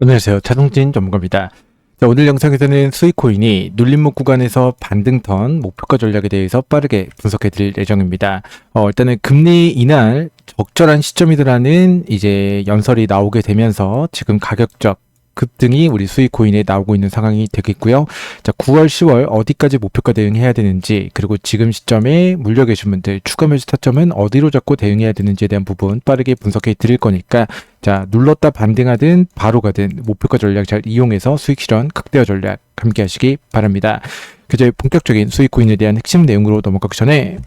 안녕하세요. 차동진 전문가입니다. 자, 오늘 영상에서는 수익코인이 눌림목 구간에서 반등턴 목표가 전략에 대해서 빠르게 분석해 드릴 예정입니다. 어, 일단은 금리 인하 적절한 시점이더라는 이제 연설이 나오게 되면서 지금 가격적 급등이 우리 수익 코인에 나오고 있는 상황이 되겠고요. 자, 9월, 10월 어디까지 목표가 대응해야 되는지, 그리고 지금 시점에 물려 계신 분들 추가 매수 타점은 어디로 잡고 대응해야 되는지에 대한 부분 빠르게 분석해 드릴 거니까, 자, 눌렀다 반등하든 바로 가든 목표가 전략 잘 이용해서 수익 실현 극대화 전략 함께 하시기 바랍니다. 그제 본격적인 수익 코인에 대한 핵심 내용으로 넘어가기 전에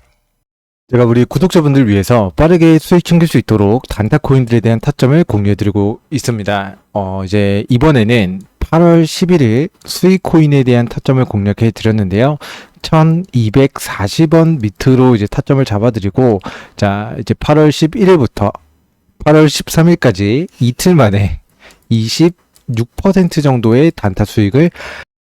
제가 우리 구독자분들 위해서 빠르게 수익 챙길 수 있도록 단타 코인들에 대한 타점을 공유해드리고 있습니다. 어, 이제 이번에는 8월 11일 수익 코인에 대한 타점을 공략해 드렸는데요. 1240원 밑으로 이제 타점을 잡아드리고, 자, 이제 8월 11일부터 8월 13일까지 이틀 만에 26% 정도의 단타 수익을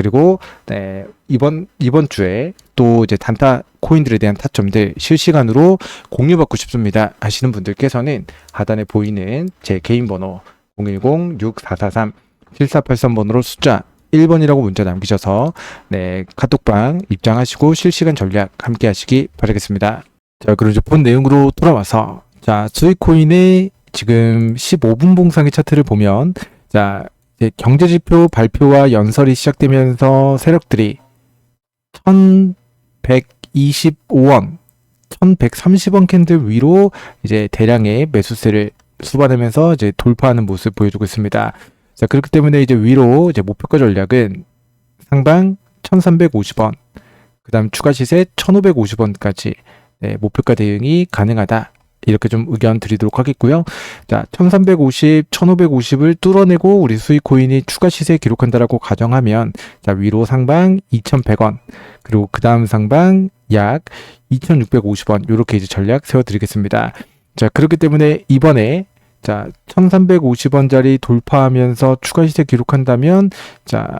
그리고 네, 이번 이번 주에 또 이제 단타 코인들에 대한 타점들 실시간으로 공유받고 싶습니다 하시는 분들께서는 하단에 보이는 제 개인 번호 010-6443-7483번으로 숫자 1번이라고 문자 남기셔서 네 카톡방 입장하시고 실시간 전략 함께 하시기 바라겠습니다. 자 그럼 이제 본 내용으로 돌아와서 자 수익코인의 지금 15분 봉상의 차트를 보면 자 경제지표 발표와 연설이 시작되면서 세력들이 1125원, 1130원 캔들 위로 이제 대량의 매수세를 수반하면서 이제 돌파하는 모습을 보여주고 있습니다. 자, 그렇기 때문에 이제 위로 이제 목표가 전략은 상방 1350원, 그 다음 추가 시세 1550원까지 네, 목표가 대응이 가능하다. 이렇게 좀 의견 드리도록 하겠고요. 자, 1350, 1550을 뚫어내고 우리 수익 코인이 추가 시세 기록한다라고 가정하면 자, 위로 상방 2100원, 그리고 그 다음 상방 약 2650원 이렇게 이제 전략 세워 드리겠습니다. 자, 그렇기 때문에 이번에 자, 1350원짜리 돌파하면서 추가 시세 기록한다면 자,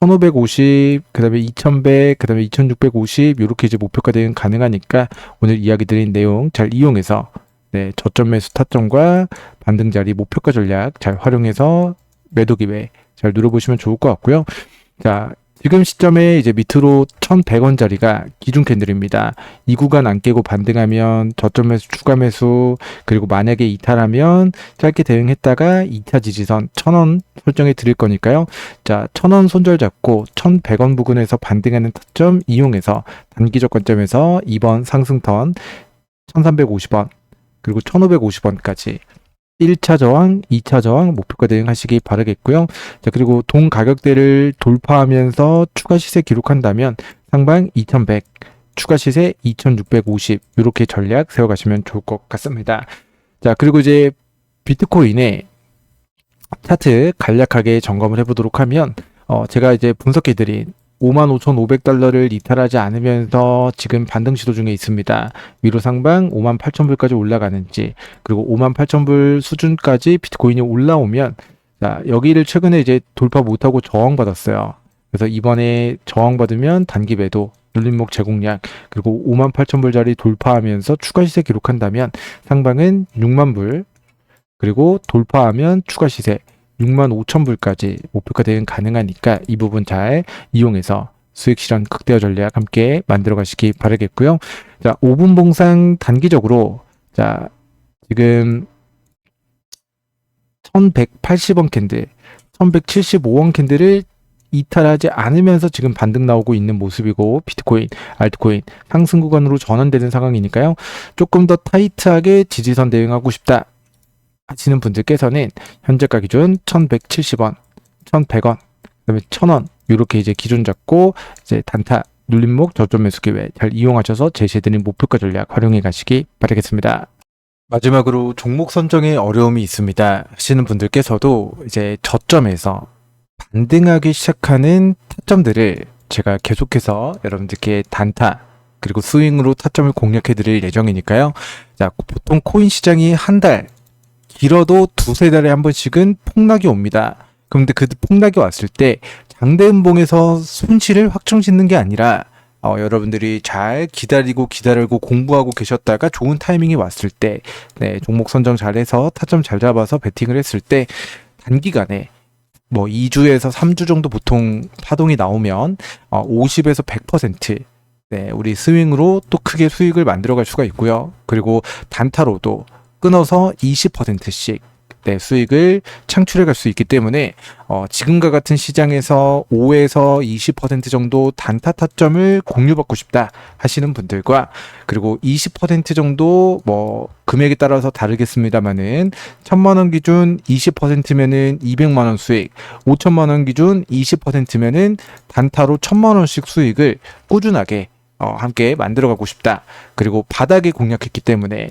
1550, 그 다음에 2100, 그 다음에 2650, 이렇게 이제 목표가 대응 가능하니까 오늘 이야기 드린 내용 잘 이용해서 네, 저점 매수 타점과 반등 자리 목표가 전략 잘 활용해서 매도 기회 잘 누려보시면 좋을 것 같고요. 자, 지금 시점에 이제 밑으로 1100원짜리가 기준 캔들입니다. 이 구간 안 깨고 반등하면 저점 매수 추가 매수 그리고 만약에 이탈하면 짧게 대응했다가 2차 지지선 1000원 설정해 드릴 거니까요. 자, 1000원 손절 잡고 1100원 부근에서 반등하는 타점 이용해서 단기적 관점에서 이번 상승턴 1350원 그리고 1550원까지 1차 저항, 2차 저항 목표가 대응하시기 바라겠고요. 자, 그리고 동 가격대를 돌파하면서 추가 시세 기록한다면 상방 2100, 추가 시세 2650 이렇게 전략 세워 가시면 좋을 것 같습니다. 자, 그리고 이제 비트코인의 차트 간략하게 점검을 해 보도록 하면 어, 제가 이제 분석해 드린 55,500달러를 이탈하지 않으면서 지금 반등 시도 중에 있습니다. 위로 상방 58,000불까지 올라가는지 그리고 58,000불 수준까지 비트코인이 올라오면 자, 여기를 최근에 이제 돌파 못하고 저항받았어요. 그래서 이번에 저항받으면 단기 매도 눌림목 제공량 그리고 58,000불짜리 돌파하면서 추가 시세 기록한다면 상방은 6만 불 그리고 돌파하면 추가 시세 6만 5천 불까지 목표가 대응 가능하니까 이 부분 잘 이용해서 수익 실현 극대화 전략 함께 만들어 가시기 바라겠고요. 자, 5분 봉상 단기적으로 자, 지금 1180원 캔들, 1175원 캔들을 이탈하지 않으면서 지금 반등 나오고 있는 모습이고 비트코인, 알트코인 상승 구간으로 전환되는 상황이니까요. 조금 더 타이트하게 지지선 대응하고 싶다 하시는 분들께서는 현재가 기준 1170원, 1100원, 그다음에 1000원 이렇게 이제 기준 잡고 이제 단타 눌림목 저점 매수 기회 잘 이용하셔서 제시해드린 목표가 전략 활용해 가시기 바라겠습니다. 마지막으로 종목 선정에 어려움이 있습니다 하시는 분들께서도 이제 저점에서 반등하기 시작하는 타점들을 제가 계속해서 여러분들께 단타 그리고 스윙으로 타점을 공략해 드릴 예정이니까요. 자, 보통 코인 시장이 한 달, 길어도 두세 달에 한 번씩은 폭락이 옵니다. 그런데 그 폭락이 왔을 때 장대음봉에서 손실을 확정 짓는 게 아니라 어, 여러분들이 잘 기다리고 기다리고 공부하고 계셨다가 좋은 타이밍이 왔을 때, 네, 종목 선정 잘해서 타점 잘 잡아서 베팅을 했을 때 단기간에 뭐 2주에서 3주 정도 보통 파동이 나오면 어, 50에서 100% 네, 우리 스윙으로 또 크게 수익을 만들어 갈 수가 있고요. 그리고 단타로도 끊어서 20%씩 네, 수익을 창출해 갈 수 있기 때문에 어, 지금과 같은 시장에서 5에서 20% 정도 단타 타점을 공유받고 싶다 하시는 분들과 그리고 20% 정도 뭐 금액에 따라서 다르겠습니다만은 1000만 원 기준 20%면은 200만 원 수익, 5천만 원 기준 20%면은 단타로 1000만 원씩 수익을 꾸준하게 어, 함께 만들어 가고 싶다. 그리고 바닥에 공략했기 때문에